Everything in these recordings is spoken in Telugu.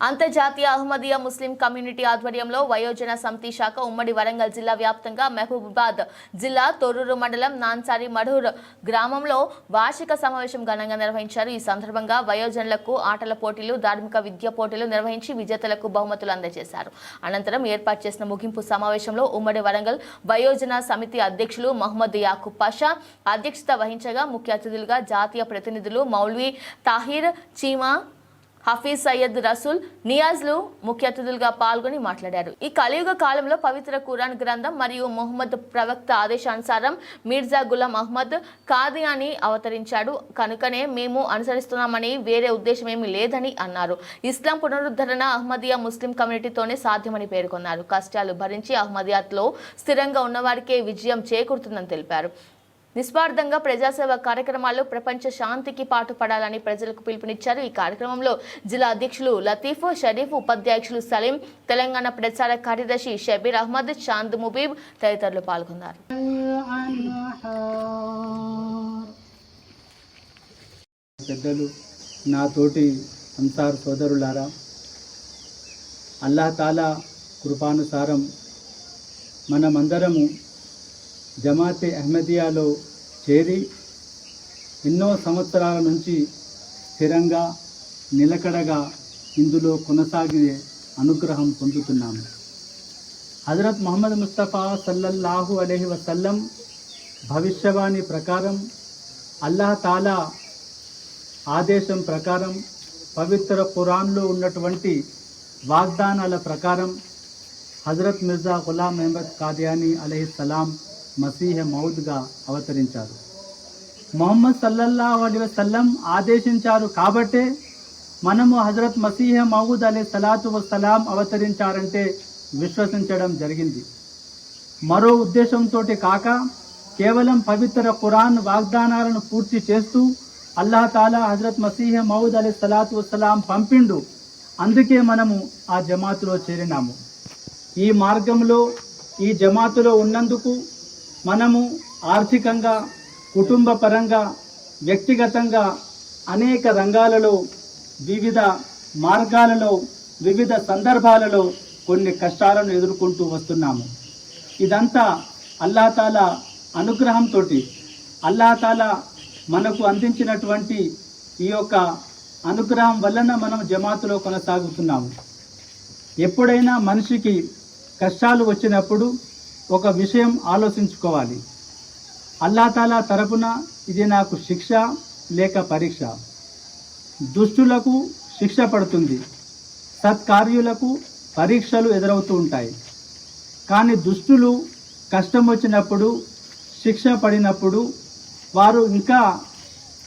అంతర్జాతీయ అహ్మదియా ముస్లిం కమ్యూనిటీ ఆధ్వర్యంలో వయోజన సమితి శాఖ ఉమ్మడి వరంగల్ జిల్లా వ్యాప్తంగా మహబూబాబాద్ జిల్లా తొర్రూరు మండలం నాన్సారి మడూర్ గ్రామంలో వార్షిక సమావేశం ఘనంగా నిర్వహించారు. ఈ సందర్భంగా వయోజనులకు ఆటల పోటీలు ధార్మిక విద్య పోటీలు నిర్వహించి విజేతలకు బహుమతులు అందజేశారు. అనంతరం ఏర్పాటు చేసిన ముగింపు సమావేశంలో ఉమ్మడి వరంగల్ వయోజన సమితి అధ్యక్షులు మహమ్మద్ యాకూబ్ పాషా అధ్యక్షత వహించగా ముఖ్య అతిథులుగా జాతీయ ప్రతినిధులు మౌల్వీ తాహిర్ చీమా హఫీజ్ సయ్యద్ రసూల్ నియాజ్లు ముఖ్య అతిథులుగా పాల్గొని మాట్లాడారు. ఈ కలియుగ కాలంలో పవిత్ర ఖురాన్ గ్రంథం మరియు మొహమ్మద్ ప్రవక్త ఆదేశానుసారం మీర్జా గులాం అహ్మద్ కాదియాని అవతరించాడు. కనుకనే మేము అనుసరిస్తున్నామని వేరే ఉద్దేశం ఏమీ లేదని అన్నారు. ఇస్లాం పునరుద్ధరణ అహ్మదియా ముస్లిం కమ్యూనిటీతోనే సాధ్యమని పేర్కొన్నారు. కష్టాలు భరించి అహ్మదియాత్లో స్థిరంగా ఉన్నవారికే విజయం చేకూరుతుందని తెలిపారు. నిస్వార్థంగా ప్రజాసేవ కార్యక్రమాలు ప్రపంచ శాంతికి పాటుపడాలని ప్రజలకు పిలుపునిచ్చారు. ఈ కార్యక్రమంలో జిల్లా అధ్యక్షులు లతీఫ్ షరీఫ్ ఉపాధ్యక్షులు సలీం తెలంగాణ ప్రచార కార్యదర్శి షబీర్ అహ్మద్ చాంద్ ముబీబ్ తదితరులు పాల్గొన్నారు. పెద్దలు నాతోటి సోదరులారా అల్లాహ్ తాలా కృపానుసారం మనమందరము జమాతే అహ్మదియాలో చేరి ఎన్నో సంవత్సరాల నుంచి స్థిరంగా నిలకడగా ఇందులో కొనసాగే అనుగ్రహం పొందుతున్నాము. హజరత్ మహమ్మద్ ముస్తఫా సల్లల్లాహు అలహి వసల్లం భవిష్యవాణి ప్రకారం అల్లాహ్ తాలా ఆదేశం ప్రకారం పవిత్ర ఖురాన్లో ఉన్నటువంటి వాగ్దానాల ప్రకారం హజరత్ మిర్జా గులాం అహ్మద్ కాదియానీ అలహిస్సలాం మసీహ మౌద్గా అవతరించారు. మొహమ్మద్ సల్లల్లా అలీ వసల్లం ఆదేశించారు కాబట్టే మనము హజరత్ మసీహ మౌద్ అలీ సలాతు వసలాం అవతరించారంటే విశ్వసించడం జరిగింది. మరో ఉద్దేశంతో కాక కేవలం పవిత్ర ఖురాన్ వాగ్దానాలను పూర్తి చేస్తూ అల్లాహ్ తాలా హజరత్ మసీహ మౌద్ అలీ సలాతు వసలాం పంపిండు. అందుకే మనము ఆ జమాతులో చేరినాము. ఈ మార్గంలో ఈ జమాతులో ఉన్నందుకు మనము ఆర్థికంగా కుటుంబ పరంగా వ్యక్తిగతంగా అనేక రంగాలలో వివిధ మార్గాలలో వివిధ సందర్భాలలో కొన్ని కష్టాలను ఎదుర్కొంటూ వస్తున్నాము. ఇదంతా అల్లాతాల అనుగ్రహంతో అల్లాతాల మనకు అందించినటువంటి ఈ యొక్క అనుగ్రహం వలన మనం జమాతులో కొనసాగుతున్నాము. ఎప్పుడైనా మనిషికి కష్టాలు వచ్చినప్పుడు ఒక విషయం ఆలోచించుకోవాలి. అల్లాతాలా తరపున ఇది నాకు శిక్ష లేక పరీక్ష. దుష్టులకు శిక్ష పడుతుంది. సత్కార్యులకు పరీక్షలు ఎదురవుతూ ఉంటాయి. కానీ దుష్టులు కష్టం వచ్చినప్పుడు శిక్ష పడినప్పుడు వారు ఇంకా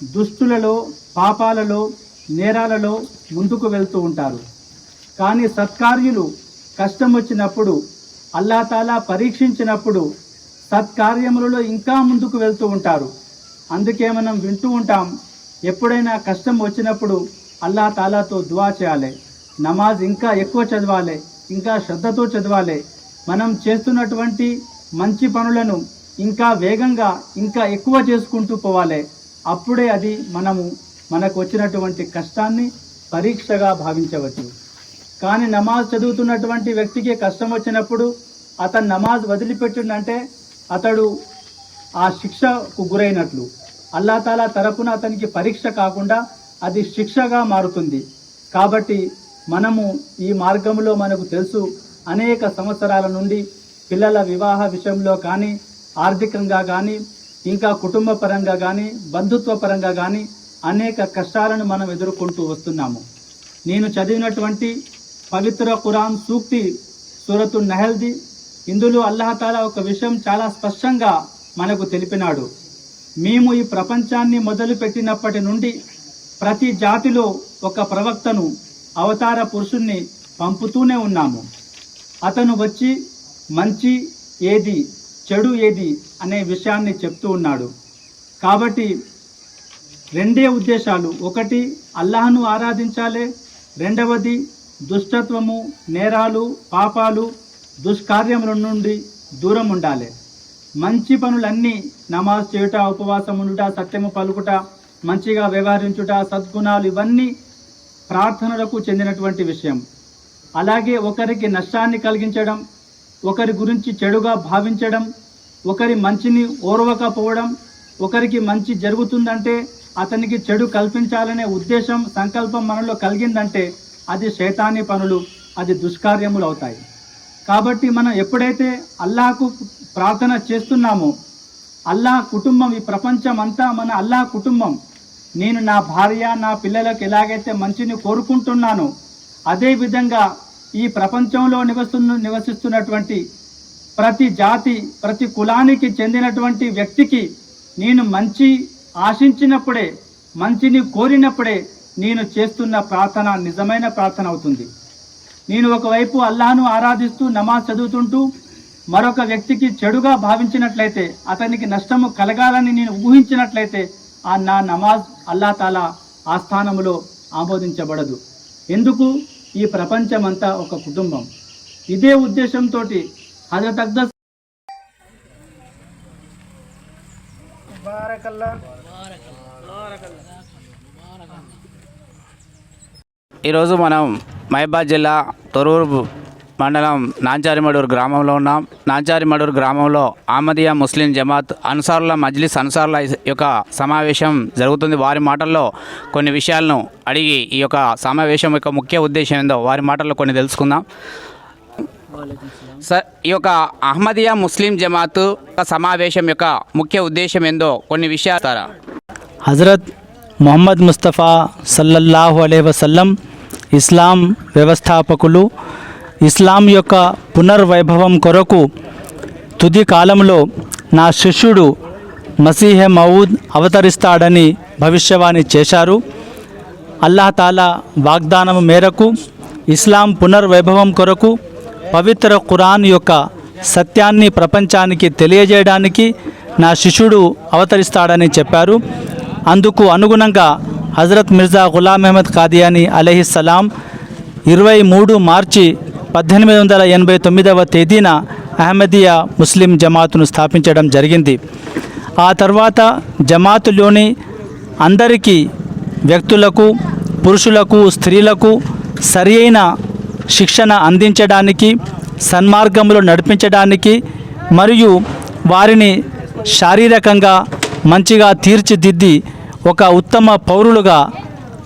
దుష్టులలో పాపాలలో నేరాలలో ముందుకు వెళ్తూ ఉంటారు. కానీ సత్కార్యులు కష్టం వచ్చినప్పుడు అల్లాతాలా పరీక్షించినప్పుడు సత్కార్యములలో ఇంకా ముందుకు వెళ్తూ ఉంటారు. అందుకే మనం వింటూ ఉంటాం ఎప్పుడైనా కష్టం వచ్చినప్పుడు అల్లా తాలాతో దువా చేయాలి. నమాజ్ ఇంకా ఎక్కువ చదవాలి ఇంకా శ్రద్ధతో చదవాలి. మనం చేస్తున్నటువంటి మంచి పనులను ఇంకా వేగంగా ఇంకా ఎక్కువ చేసుకుంటూ పోవాలి. అప్పుడే అది మనము మనకు వచ్చినటువంటి కష్టాన్ని పరీక్షగా భావించవచ్చు. కానీ నమాజ్ చదువుతున్నటువంటి వ్యక్తికి కష్టం వచ్చినప్పుడు అతను నమాజ్ వదిలిపెట్టిండంటే అతడు ఆ శిక్షకు గురైనట్లు. అల్లా తాలా తరపున అతనికి పరీక్ష కాకుండా అది శిక్షగా మారుతుంది. కాబట్టి మనము ఈ మార్గంలో మనకు తెలుసు అనేక సంవత్సరాల నుండి పిల్లల వివాహ విషయంలో కానీ ఆర్థికంగా కానీ ఇంకా కుటుంబ పరంగా కానీ బంధుత్వ పరంగా కానీ అనేక కష్టాలను మనం ఎదుర్కొంటూ వస్తున్నాము. నేను చదివినటువంటి పవిత్ర ఖురాన్ సూక్తి సూరతు నహల్ది. ఇందులో అల్లహతాలా ఒక విషయం చాలా స్పష్టంగా మనకు తెలిపినాడు. మేము ఈ ప్రపంచాన్ని మొదలుపెట్టినప్పటి నుండి ప్రతి జాతిలో ఒక ప్రవక్తను అవతార పురుషుణ్ణి పంపుతూనే ఉన్నాము. అతను వచ్చి మంచి ఏది చెడు ఏది అనే విషయాన్ని చెప్తూ ఉన్నాడు. కాబట్టి రెండే ఉద్దేశాలు. ఒకటి అల్లాహను ఆరాధించాలి. రెండవది దుష్టత్వము నేరాలు పాపాలు దుష్కార్యముల నుండి దూరం ఉండాలి. మంచి పనులన్నీ నమాజ్ చేయుట ఉపవాసం ఉండుట సత్యము పలుకుట మంచిగా వ్యవహరించుట సద్గుణాలు ఇవన్నీ ప్రార్థనలకు చెందినటువంటి విషయం. అలాగే ఒకరికి నష్టాన్ని కలిగించడం ఒకరి గురించి చెడుగా భావించడం ఒకరి మంచిని ఓర్వకపోవడం ఒకరికి మంచి జరుగుతుందంటే అతనికి చెడు కల్పించాలనే ఉద్దేశం సంకల్పం మనలో కలిగిందంటే అది శైతాని పనులు అది దుష్కార్యములు అవుతాయి. కాబట్టి మనం ఎప్పుడైతే అల్లాహకు ప్రార్థన చేస్తున్నామో అల్లాహ్ కుటుంబం ఈ ప్రపంచం అంతా మన అల్లాహ్ కుటుంబం నేను నా భార్య నా పిల్లలకు ఎలాగైతే మంచిని కోరుకుంటున్నానో అదే విధంగా ఈ ప్రపంచంలో నివసిస్తున్న నివసిస్తున్నటువంటి ప్రతి జాతి ప్రతి కులానికి చెందినటువంటి వ్యక్తికి నేను మంచి ఆశించినప్పుడే మంచిని కోరినప్పుడే నేను చేస్తున్న ప్రార్థన నిజమైన ప్రార్థన అవుతుంది. నేను ఒకవైపు అల్లాహను ఆరాధిస్తూ నమాజ్ చదువుతుంటూ మరొక వ్యక్తికి చెడుగా భావించినట్లయితే అతనికి నష్టము కలగాలని నేను ఊహించినట్లయితే ఆ నా నమాజ్ అల్లా తాలా ఆస్థానములో ఆమోదించబడదు. ఎందుకు? ఈ ప్రపంచమంతా ఒక కుటుంబం. ఇదే ఉద్దేశంతో హజరత్ అక్దస్ ఈరోజు మనం మహబాద్ జిల్లా తొరూరు మండలం నాంచారిమడూరు గ్రామంలో ఉన్నాం. నాంచారిమడూరు గ్రామంలో ఆమదియా ముస్లిం జమాత్ అన్సారుల మజ్లిస్ అన్సారుల యొక్క సమావేశం జరుగుతుంది. వారి మాటల్లో కొన్ని విషయాలను అడిగి ఈ యొక్క సమావేశం యొక్క ముఖ్య ఉద్దేశం ఏందో వారి మాటల్లో కొన్ని తెలుసుకుందాం. సార్ ఈ యొక్క అహ్మదియా ముస్లిం జమాత్ సమావేశం యొక్క ముఖ్య ఉద్దేశం ఏందో కొన్ని విషయాలు హజరత్ మొహమ్మద్ ముస్తఫా సల్లల్లాహు అలే వసల్లం ఇస్లాం వ్యవస్థాపకులు ఇస్లాం యొక్క పునర్వైభవం కొరకు తుది కాలంలో నా శిష్యుడు మసీహె మౌద్ అవతరిస్తాడని భవిష్యవాణి చేశారు. అల్లాహ్ తాలా వాగ్దానం మేరకు ఇస్లాం పునర్వైభవం కొరకు పవిత్ర ఖురాన్ యొక్క సత్యాన్ని ప్రపంచానికి తెలియజేయడానికి నా శిష్యుడు అవతరిస్తాడని చెప్పారు. అందుకు అనుగుణంగా హజరత్ మిర్జా గులాం అహ్మద్ ఖాదియాని అలహిస్సలాం ఇరవై మూడు మార్చి పద్దెనిమిది వందల ఎనభై తొమ్మిదవ తేదీన అహ్మదియా ముస్లిం జమాతును స్థాపించడం జరిగింది. ఆ తర్వాత జమాతులోని అందరికీ వ్యక్తులకు పురుషులకు స్త్రీలకు సరి అయిన శిక్షణ అందించడానికి సన్మార్గంలో నడిపించడానికి మరియు వారిని శారీరకంగా మంచిగా తీర్చిదిద్ది ఒక ఉత్తమ పౌరులుగా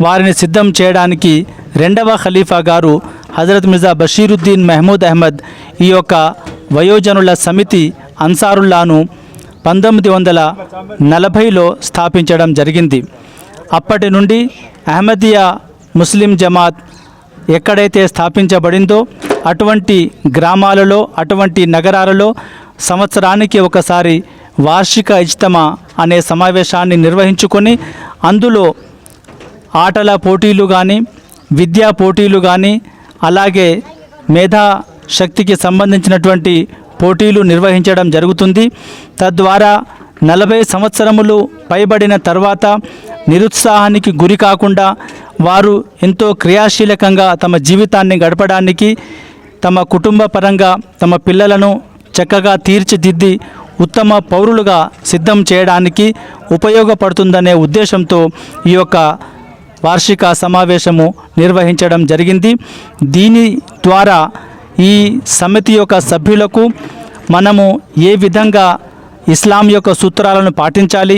వారిని సిద్ధం చేయడానికి రెండవ ఖలీఫా గారు హజరత్ మిర్జా బషీరుద్దీన్ మహమూద్ అహ్మద్ ఈ యొక్క వయోజనుల సమితి అన్సారుల్లాను పంతొమ్మిది వందల నలభైలో స్థాపించడం జరిగింది. అప్పటి నుండి అహ్మదియా ముస్లిం జమాత్ ఎక్కడైతే స్థాపించబడిందో అటువంటి గ్రామాలలో అటువంటి నగరాలలో సంవత్సరానికి ఒకసారి వార్షిక ఇజ్తమా అనే సమావేశాన్ని నిర్వహించుకొని అందులో ఆటల పోటీలు కానీ విద్యా పోటీలు కానీ అలాగే మేధా శక్తికి సంబంధించినటువంటి పోటీలు నిర్వహించడం జరుగుతుంది. తద్వారా నలభై సంవత్సరములు పైబడిన తర్వాత నిరుత్సాహానికి గురి కాకుండా వారు ఎంతో క్రియాశీలకంగా తమ జీవితాన్ని గడపడానికి తమ కుటుంబ పరంగా తమ పిల్లలను చక్కగా తీర్చిదిద్ది ఉత్తమ పౌరులుగా సిద్ధం చేయడానికి ఉపయోగపడుతుందనే ఉద్దేశంతో ఈ యొక్క వార్షిక సమావేశము నిర్వహించడం జరిగింది. దీని ద్వారా ఈ సమితి యొక్క సభ్యులకు మనము ఏ విధంగా ఇస్లాం యొక్క సూత్రాలను పాటించాలి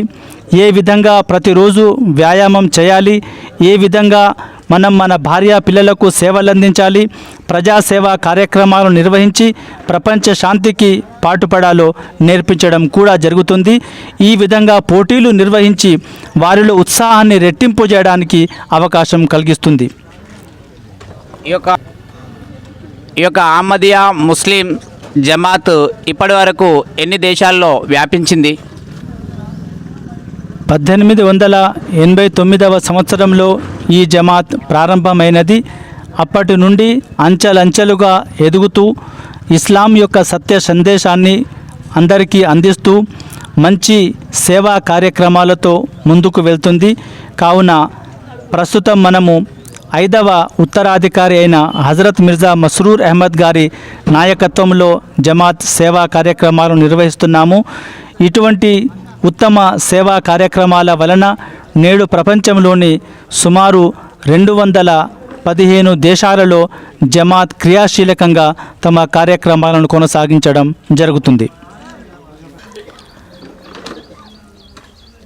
ఏ విధంగా ప్రతిరోజు వ్యాయామం చేయాలి ఏ విధంగా మనం మన భార్య పిల్లలకు సేవలు అందించాలి ప్రజాసేవా కార్యక్రమాలు నిర్వహించి ప్రపంచ శాంతికి పాటుపడాలో నేర్పించడం కూడా జరుగుతుంది. ఈ విధంగా పోటీలు నిర్వహించి వారిలో ఉత్సాహాన్ని రెట్టింపు చేయడానికి అవకాశం కలిగిస్తుంది. ఈ యొక్క ఈ యొక్క అహ్మదియా ముస్లిం జమాత్ ఇప్పటి వరకు ఎన్ని దేశాల్లో వ్యాపించింది? పద్దెనిమిది వందల ఎనభై తొమ్మిదవ సంవత్సరంలో ఈ జమాత్ ప్రారంభమైనది. అప్పటి నుండి అంచెలంచెలుగా ఎదుగుతూ ఇస్లాం యొక్క సత్య సందేశాన్ని అందరికీ అందిస్తూ మంచి సేవా కార్యక్రమాలతో ముందుకు వెళ్తుంది. కావున ప్రస్తుతం మనము ఐదవ ఉత్తరాధికారి అయిన హజరత్ మిర్జా మస్రూర్ అహ్మద్ గారి నాయకత్వంలో జమాత్ సేవా కార్యక్రమాలు నిర్వహిస్తున్నాము. ఇటువంటి ఉత్తమ సేవా కార్యక్రమాల వలన నేడు ప్రపంచంలోని సుమారు రెండు వందల పదిహేను దేశాలలో జమాత్ క్రియాశీలకంగా తమ కార్యక్రమాలను కొనసాగించడం జరుగుతుంది.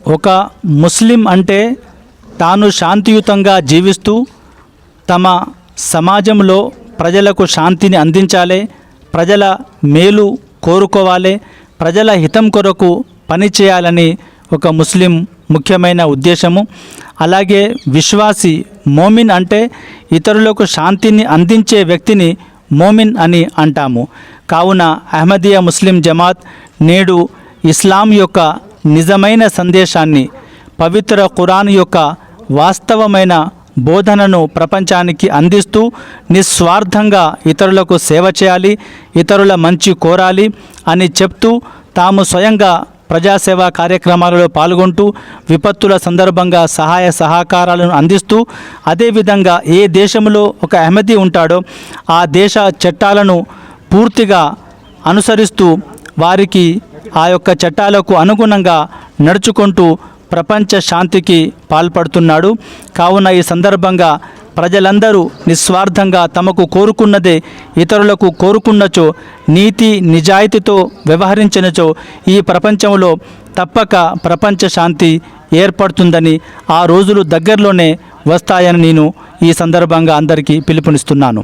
ఒక ముస్లిం అంటే తాను శాంతియుతంగా జీవిస్తూ తమ సమాజంలో ప్రజలకు శాంతిని అందించాలి ప్రజల మేలు కోరుకోవాలి ప్రజల హితం కొరకు పనిచేయాలని ఒక ముస్లిం ముఖ్యమైన ఉద్దేశము. అలాగే విశ్వాసి మోమిన్ అంటే ఇతరులకు శాంతిని అందించే వ్యక్తిని మోమిన్ అని అంటాము. కావున అహ్మదియా ముస్లిం జమాత్ నేడు ఇస్లాం యొక్క నిజమైన సందేశాన్ని పవిత్ర ఖురాన్ యొక్క వాస్తవమైన బోధనను ప్రపంచానికి అందిస్తూ నిస్వార్థంగా ఇతరులకు సేవ చేయాలి ఇతరుల మంచి కోరాలి అని చెప్తూ తాము స్వయంగా ప్రజాసేవా కార్యక్రమాలలో పాల్గొంటూ విపత్తుల సందర్భంగా సహాయ సహకారాలను అందిస్తూ అదేవిధంగా ఏ దేశంలో ఒక అహ్మదీ ఉంటాడో ఆ దేశ చట్టాలను పూర్తిగా అనుసరిస్తూ వారికి ఆ యొక్క చట్టాలకు అనుగుణంగా నడుచుకుంటూ ప్రపంచ శాంతికి పాల్పడుతున్నాడు. కావున ఈ సందర్భంగా ప్రజలందరూ నిస్వార్థంగా తమకు కోరుకున్నదే ఇతరులకు కోరుకున్నచో నీతి నిజాయితీతో వ్యవహరించినచో ఈ ప్రపంచంలో తప్పక ప్రపంచ శాంతి ఏర్పడుతుందని ఆ రోజులు దగ్గరలోనే వస్తాయని నేను ఈ సందర్భంగా అందరికీ పిలుపునిస్తున్నాను.